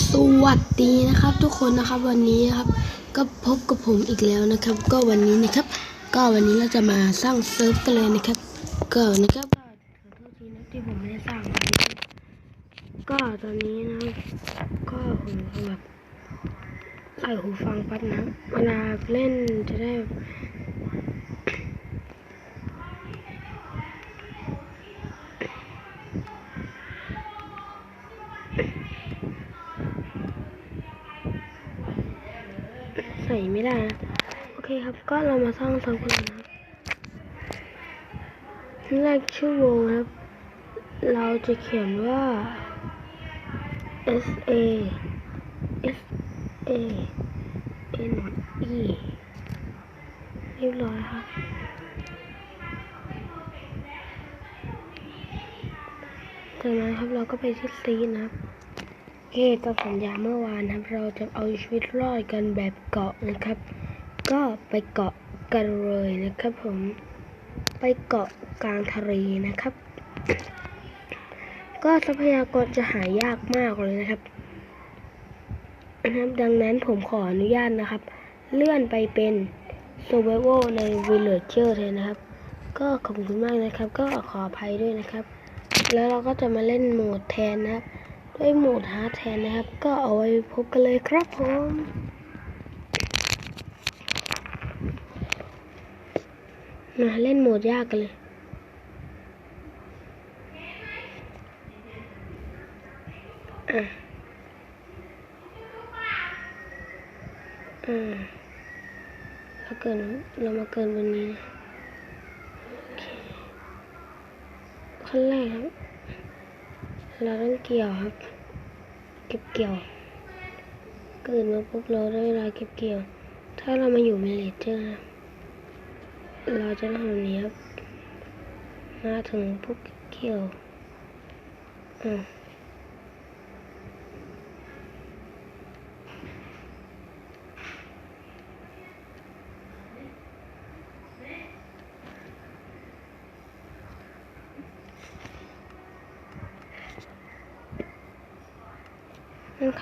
สวัสดีนะครับทุกคนนะครับวันนี้นะครับ ก็พบกับผมอีกแล้วนะครับ ก็วันนี้นะครับ ก็วันนี้เราจะมาสร้างเซิร์ฟกันเลยนะครับ ก็นะครับขอโทษทีนะที่ผมไม่ได้สร้าง ก็ตอนนี้นะก็ผมแบบใส่หูฟังปั๊บนะเวลาเล่นจะได้ ไม่ได้นะโอเคครับก็เรามาสร้างเซิร์ฟกันนะครับแรกชื่อวงครับ เราจะเขียนว่า S A S A N E เรียบร้อยครับจากนั้นครับเราก็ไปที่ซีนนะครับ เกตามสัญญาเมื่อวานนะครับเราจะเอาชีวิตรอดกันแบบเกาะนะครับ ก็ไปเกาะกันเลยนะครับผมไปเกาะกลางทะเลนะครับ ก็ทรัพยากรจะหายากมากเลยนะครับนะครับ ดังนั้นผมขออนุญาตนะครับ เลื่อนไปเป็น survival ใน villager เลยนะครับ ก็ขอบคุณมากนะครับ ก็ขออภัยด้วยนะครับ แล้วเราก็จะมาเล่นโหมดแทนนะครับ ด้วยโหมดฮาร์ดแทนนะครับ ก็เอาไว้พบกันเลยครับผมมาเล่นโหมดยากกันเลยอะอ่าเราเกินเรามาเกินวันนี้นะโอเคขั้นแรกครับ เราต้องเกี่ยวครับ เก็บเกี่ยวเกิดมาปุ๊บเราได้เวลาเก็บเกี่ยว ถ้าเรามาอยู่เมเลเจอร์เราจะทำนี้ครับ มาถึงปุ๊บเก็บเกี่ยวอ่า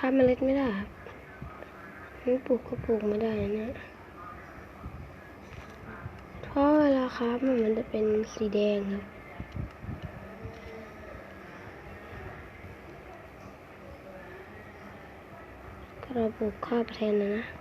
ค้าเมล็ดไม่ได้ครับมันปลูกก็ปลูกไม่ได้นะ เพราะเวลาค้ามันมันจะเป็นสีแดงครับเราปลูกข้าวแทนนะนะ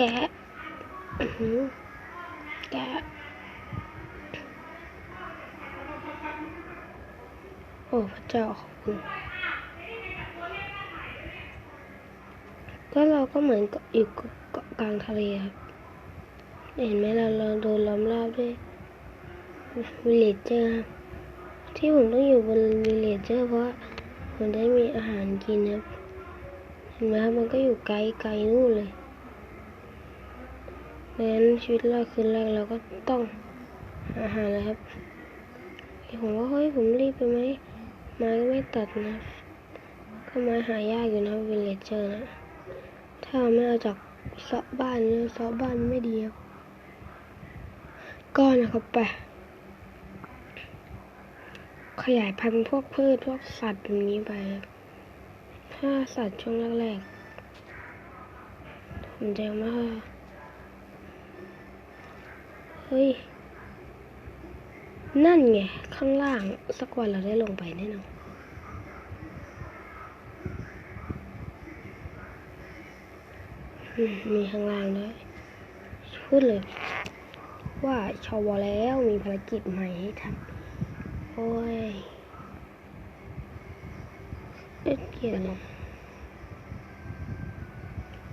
แกะแกะโอ้พระเจ้าขอบคุณก็เราก็เหมือนกับอยู่เกาะกลางทะเลครับ เห็นไหมเราเราโดนล้อมรอบด้วยวิลเลจเจอร์ ที่ผมต้องอยู่บนวิลเลจเจอร์เพราะผมได้มีอาหารกินครับ เห็นไหมครับมันก็อยู่ไกลไกลนู่นเลย ดังนั้นชีวิตแรกคืนแรกเราก็ต้องหาอาหารเลยครับผมว่าเฮ้ยผมรีบไปไหมไม้ก็ไม่ตัดนะก็ไม้หายากอยู่นะวิลเลจเจอร์นะถ้าไม่เอาจากเสาะบ้านเนี่ยเสาะบ้านไม่ดีครับก็นะครับไปขยายพันธุ์พวกพืชพวกสัตว์แบบนี้ไปถ้าสัตว์ช่วงแรกๆผมจะม่ค่อย เฮ้ย นั่นไง ข้างล่าง สักวันเราได้ลงไปแน่นอนมีข้างล่างด้วยพูดเลย ว่าชาวแล้วมีภารกิจใหม่ให้ทำโอ้ยเอ็ดเกียร์ลง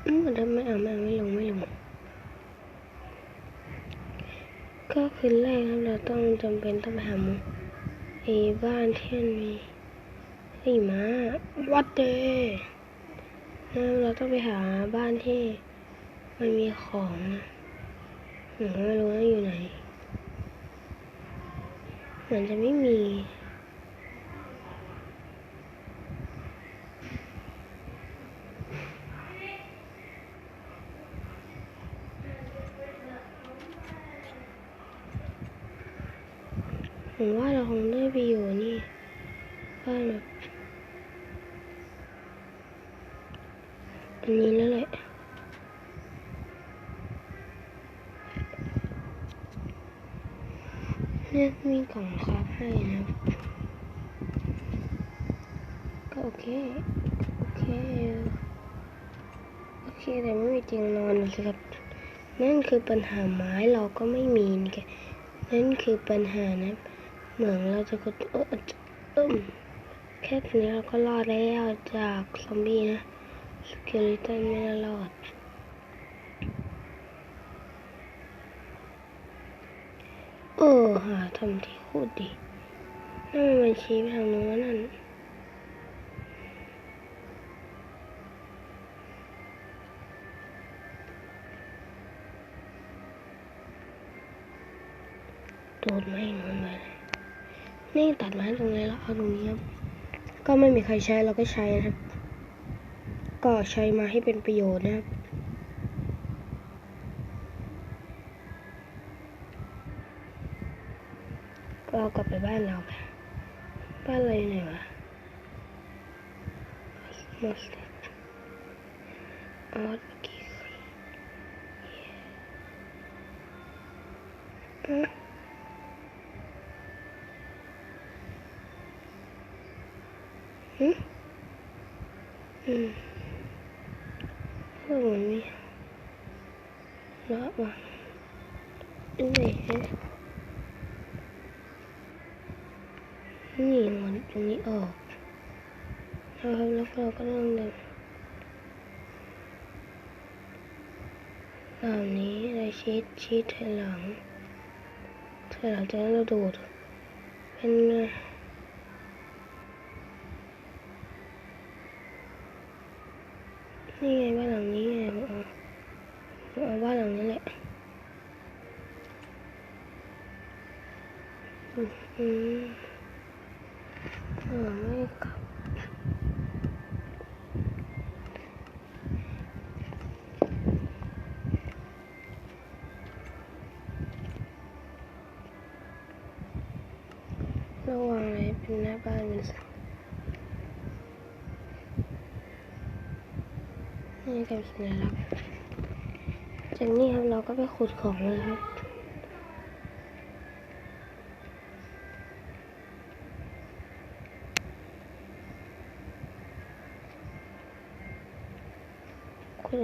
อืมทำไมอะไม่เอาไม่ลงไม่ลง ก็คือแรกครับเราต้องจำเป็นต้องไปหาหมูไอ้บ้านที่มันมีไอ้หมาวัดเดนะเราต้องไปหาบ้านที่มันมีของนะผมก็ไม่รู้ว่าอยู่ไหนเหมือนจะไม่มี ผมว่าเราคงได้ไปอยู่นี่บ้านแบบอันนี้แล้วแหละเนี่ยมีกล่องคราฟให้นะก็โอเค โอเค โอเค แต่ไม่มีเตียงนอนสิครับนั่นคือปัญหาไม้เราก็ไม่มีแกนั่นคือปัญหานะ เหมือนเราจะกดเออเอมแค่นี้เราก็รอดแล้วจากซอมบี้นะสเกลิตันไม่น่ารอดเออหาทำที่พูดดีนั่นมันชี้ไปทางโน้นนั่นโดดไม่นอนไปเลย นี่ตัดไม้ตรงนี้แล้วเอาตรงนี้ครับ ก็ไม่มีใครใช้เราก็ใช้นะครับ ก็ใช้มาให้เป็นประโยชน์นะครับก็เอากลับไปบ้านเราไปบ้านอะไรไหนวะมอสออสกี้ฮึอืมเออมันมี ละวะนี่ฮะนี่มันตรงนี้ออกนะครับแล้วเราก็ต้องเดินเหล่านี้เราชีดชีดถอยหลังถอยหลังจากราโดดเป็นไงนี่ไงบ้านหลังนี้ไง เอาเอาบ้านหลังนี้แหละอืมอืมเออไม่กลับระวังเลยเป็นหน้าบ้านมันสักนี่กับสัญลักษณ์ จากนี้ครับเราก็ไปขุดของเลยครับคุณ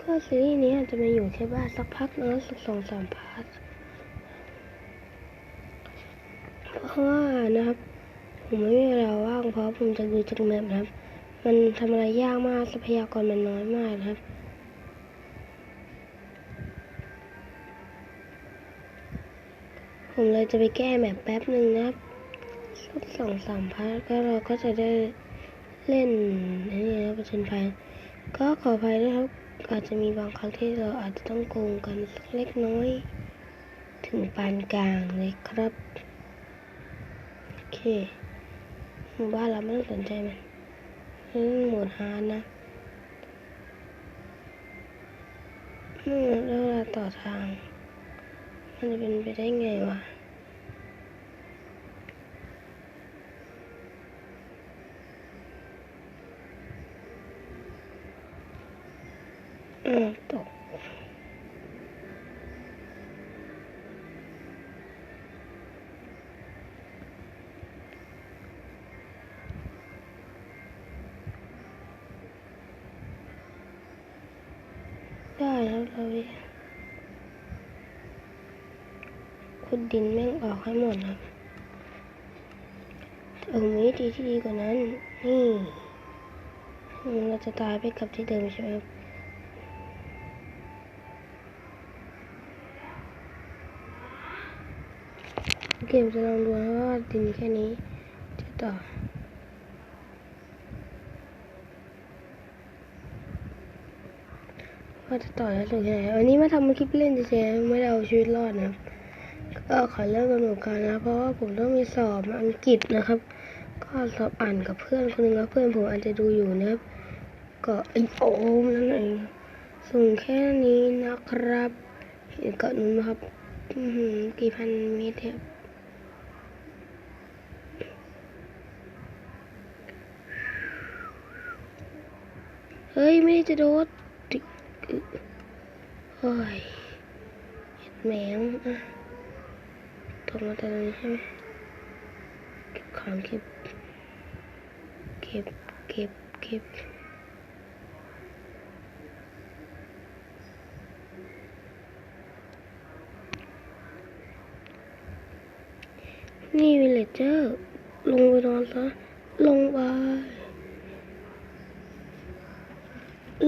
ก็ซีรีส์นี้อาจจะมาอยู่แค่บ้านสักพักนึงสักสองสามพาร์ทเพราะว่านะครับ ผมไม่มีเวลาว่างเพราะผมจะดูจากแมปนะครับ มันทำอะไรยากมากทรัพยากรมันน้อยมากนะครับผมเลยจะไปแก้แมปแป๊บหนึ่งนะครับสักสองสามพาร์ทก็เราก็จะได้เล่นอันนี้นะประชันภัยก็ขออภัยด้วยครับ อาจจะมีบางครั้งที่เราอาจจะต้องโกงกันสักเล็กน้อย ถึงปานกลางเลยครับโอเคหมู่บ้านเราไม่ต้องสนใจมันเรื่องหมดฮาร์นะอืมแล้วเวลาต่อทาง มันจะเป็นไปได้ไงวะ ได้แล้วเราขุดดินแม่งออกให้หมดนะเออมีวิธีที่ดีกว่านั้น นี่ เราจะตายไปกับที่เดิมใช่ไหมครับ เกมจะลองดูนะว่าดินแค่นี้จะต่อว่าจะต่อแล้วถึงแค่ไหนอันนี้มาทำคลิปเล่นเฉยๆไม่ได้เอาชีวิตรอดนะก็ขอเริ่มกำหนดการนะเพราะว่าผมต้องมีสอบอังกฤษนะครับ ก็สอบอ่านกับเพื่อนคนหนึงแล้วเพื่อนผมอาจจะดูอยู่นะครับ ก็ไอโอมนั่นเองส่งแค่นี้นะครับเห็นเกาะนู้นนะครับกี่พันเมตรเนี่ย เฮ้ย ไม่ได้จะโดดติโอ้ยเห็ดแมงอะตกมาตรงนี้ใช่ไหมเก็บของเก็บ เก็บ เก็บ เก็บนี่วิลเลจเจอร์ ลงไปนอนซะลงไป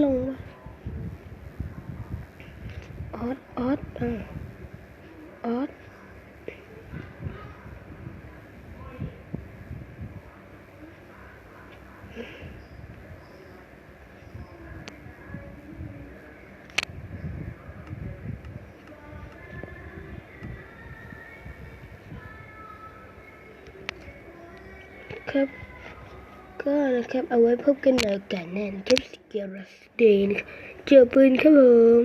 ลงไปออสออสอะออสครับ ก็นะครับเอาไว้พบกันใหม่กาสหน้านคลิปสเกลสเดนเจอปืนครับผม